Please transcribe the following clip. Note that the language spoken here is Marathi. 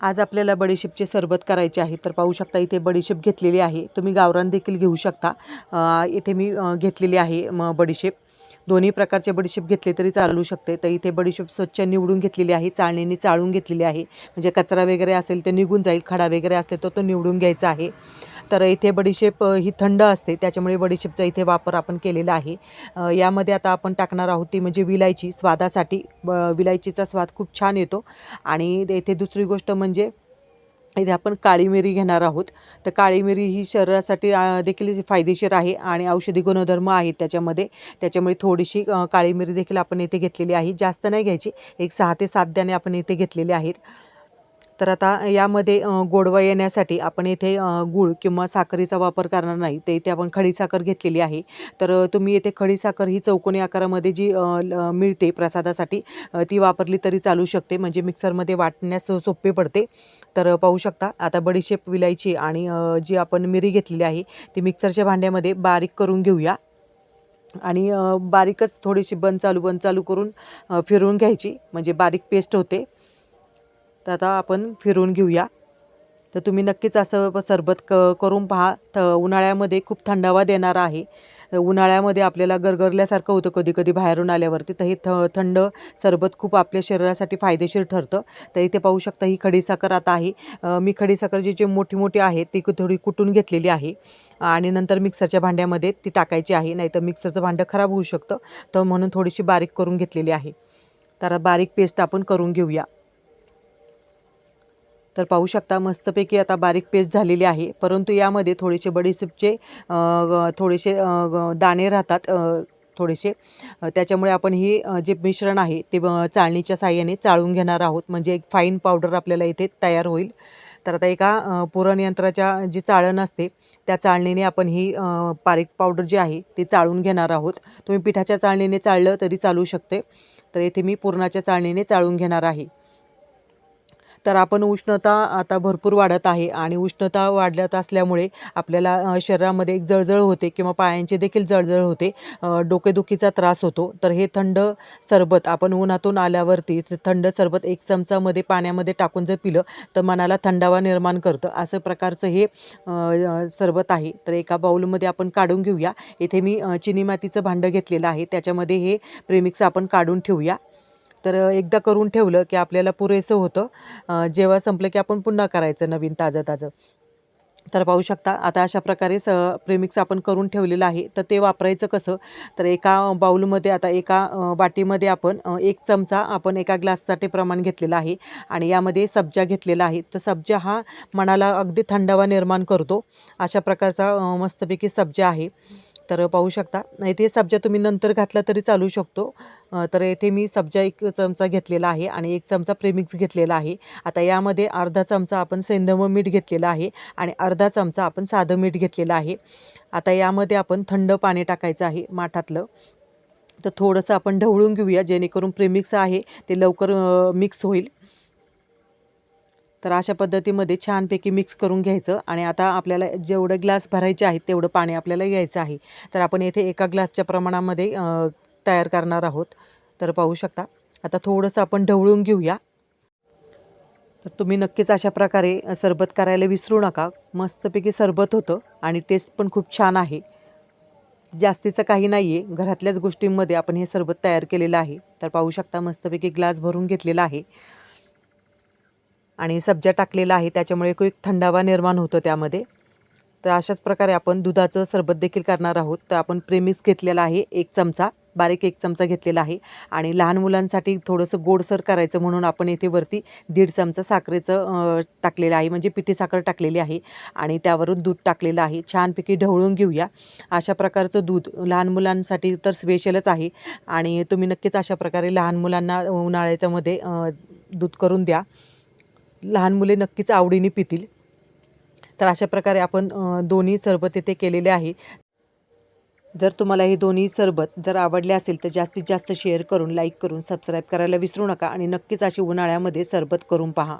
आज आपल्याला बडीशेपचे सरबत करायचे आहे तर पाहू शकता इथे बडीशेप घेतलेली आहे. तुम्ही गावरान देखील घेऊ शकता. इथे मी घेतलेली आहे म बडीशेप दोन्ही प्रकारचे बडीशेप घेतले तरी चालू शकते. तर इथे बडीशेप स्वच्छ निवडून घेतलेली आहे चाळणीने चाळून घेतलेली आहे. म्हणजे कचरा वगैरे असेल तर निघून जाईल खडा वगैरे असेल तर तो निवडून घ्यायचा आहे. तर इथे बडीशेप ही थंड असते. त्याच्यामुळे बडीशेपचा इथे वापर आपण केलेला आहे. यामध्ये आता आपण टाकणार आहोत ती म्हणजे विलायची स्वादासाठी. ब विलायचीचा स्वाद खूप छान येतो. आणि इथे दुसरी गोष्ट म्हणजे इथे आपण काळी मिरी घेणार आहोत. तर काळी मिरी ही शरीरासाठी देखील फायदेशीर आहे आणि औषधी गुणधर्म आहेत त्याच्यामध्ये. त्याच्यामुळे थोडीशी काळी मिरी देखील आपण इथे घेतलेली आहे. जास्त नाही घ्यायची. एक सहा ते सात दाणे आपण इथे घेतलेले आहेत. तर आता यामध्ये गोडवा येण्यासाठी आपण इथे गूळ किंवा साखरेचा वापर करणार नाही. तर इथे आपण खडीसाखर घेतलेली आहे. तर तुम्ही तुम्ही खडी खडीसाखर ही चौकोनी आकारामध्ये जी ल- मिळते प्रसादासाठी ती वापरली तरी चालू शकते. म्हणजे मिक्सरमध्ये वाटण्यास सोपे पडते. तर पाहू शकता आता बडीशेप विलायची आणि जी आपण मिरी घेतलेली आहे ती मिक्सरच्या भांड्यामध्ये बारीक करून घेऊया. आणि बारीकच थोडीशी बंद चालू बंद चालू करून फिरवून घ्यायची. म्हणजे बारीक पेस्ट होते. तर आता आपण फिरून घेऊया. तर तुम्ही नक्कीच असं सरबत क करून पहा. थ उन्हाळ्यामध्ये खूप थंडावा देणारा आहे. उन्हाळ्यामध्ये आपल्याला गरगरल्यासारखं होतं कधी कधी बाहेरून आल्यावरती. तर हे थ थंड सरबत खूप आपल्या शरीरासाठी फायदेशीर ठरतं. तर इथे पाहू शकता ही खडीसाखर आता आहे. मी खडीसाखर जी जी मोठी मोठी आहे ती थोडी कुटून घेतलेली आहे. आणि नंतर मिक्सरच्या भांड्यामध्ये ती टाकायची आहे. नाहीतर मिक्सरचं भांडं खराब होऊ शकतं. तर म्हणून थोडीशी बारीक करून घेतलेली आहे. तर बारीक पेस्ट आपण करून घेऊया. तर पाहू शकता मस्तपैकी आता बारीक पेस्ट झालेली आहे. परंतु यामध्ये थोडेसे बडीशेपचे थोडेसे दाणे राहतात थोडेसे. त्याच्यामुळे आपण ही जे मिश्रण आहे ते चाळणीच्या साहाय्याने चाळून घेणार आहोत. म्हणजे एक फाईन पावडर आपल्याला इथे तयार होईल. तर आता एका पुरणयंत्राच्या जी चाळण असते त्या चाळणीने आपण ही पारीक बारीक पावडर जी आहे ती चाळून घेणार आहोत. तुम्ही पिठाच्या चाळणीने चाळलं तरी चालू शकते तर येथे मी पुरणाच्या चाळणीने चाळून घेणार आहे. तर आपण उष्णता आता भरपूर वाढत आहे आणि उष्णता वाढत असल्यामुळे आपल्याला शरीरामध्ये एक जळजळ होते किंवा पायांची देखील जळजळ होते डोकेदुखीचा त्रास होतो. तर हे थंड सरबत आपण उन्हातून आल्यावरती थंड सरबत एक चमचामध्ये पाण्यामध्ये टाकून जर पिलं तर मनाला थंडावा निर्माण करतं. असं प्रकारचं हे सरबत आहे. तर एका बाऊलमध्ये आपण काढून घेऊया. इथे मी चिनी मातीचं भांडं घेतलेलं आहे. त्याच्यामध्ये हे प्रेमिक्स आपण काढून ठेवूया. तर एकदा करून ठेवलं की आपल्याला पुरेसं होतं. जेव्हा संपलं की आपण पुन्हा करायचं नवीन ताजं ताजं तर पाहू शकता आता अशा प्रकारे स प्रेमिक्स आपण करून ठेवलेलं आहे. तर ते वापरायचं कसं? तर एका बाऊलमध्ये आता एका वाटीमध्ये आपण एक चमचा आपण एका ग्लाससाठी प्रमाण घेतलेलं आहे आणि यामध्ये सब्जा घेतलेला आहे. तर सब्जा हा मनाला अगदी थंडावा निर्माण करतो. अशा प्रकारचा मस्तपैकी सब्जा आहे. तर पाहू शकता. इथे सब्जा तुम्ही नंतर घातला तरी चालू शकतो. तर येथे मी सब्जा एक चमचा घेतलेला आहे आणि एक चमचा प्रेमिक्स घेतलेला आहे. आता यामध्ये अर्धा चमचा आपण सेंदम मीठ घेतलेलं आहे आणि अर्धा चमचा आपण साधं मीठ घेतलेलं आहे. आता यामध्ये आपण थंड पाणी टाकायचं आहे माठातलं. तर थोडंसं आपण ढवळून घेऊया जेणेकरून प्रेमिक्स आहे ते लवकर मिक्स होईल. तर अशा पद्धतीमध्ये छानपैकी मिक्स करून घ्यायचं आणि आता आपल्याला जेवढं ग्लास भरायचे आहेत तेवढं पाणी आपल्याला घ्यायचं आहे. तर आपण येथे एका ग्लासच्या प्रमाणामध्ये तयार करणार आहोत. तर पाहू शकता. आता थोडंसं आपण ढवळून घेऊया. तर तुम्ही नक्कीच अशा प्रकारे सरबत करायला विसरू नका. मस्तपैकी सरबत होतं आणि टेस्ट पण खूप छान आहे. जास्तीचं काही नाही आहे घरातल्याच गोष्टींमध्ये आपण हे सरबत तयार केलेलं आहे. तर पाहू शकता मस्तपैकी ग्लास भरून घेतलेला आहे. आणि सब्जा टाकलेला आहे त्याच्यामुळे एक थंडावा निर्माण होतो त्यामध्ये. तर अशाच प्रकारे आपण दुधाचं सरबत देखील करणार आहोत. तर आपण प्रेमिस घेतलेला आहे एक चमचा बारीक एक चमचा घेतलेला आहे. आणि लहान मुलांसाठी थोडंसं गोडसर करायचं म्हणून आपण येथे वरती दीड चमचा साखरेचं टाकलेलं आहे म्हणजे पिठी साखर टाकलेली आहे. आणि त्यावरून दूध टाकलेलं आहे. छानपैकी ढवळून घेऊया. अशा प्रकारचं दूध लहान मुलांसाठी तर स्पेशलच आहे. आणि तुम्ही नक्कीच अशा प्रकारे लहान मुलांना उन्हाळ्याच्यामध्ये दूध करून द्या. लहान मुले नक्कीच आवडीने पितील. तर अशा प्रकारे आपण दोन्ही सरबत इथे केलेले आहे. जर तुम्हाला हे दोन्ही सरबत जर आवडले असेल तर जास्तीत जास्त शेअर करून लाईक करून सबस्क्राईब करायला विसरू नका आणि नक्कीच अशी उन्हाळ्यामध्ये सरबत करून पहा.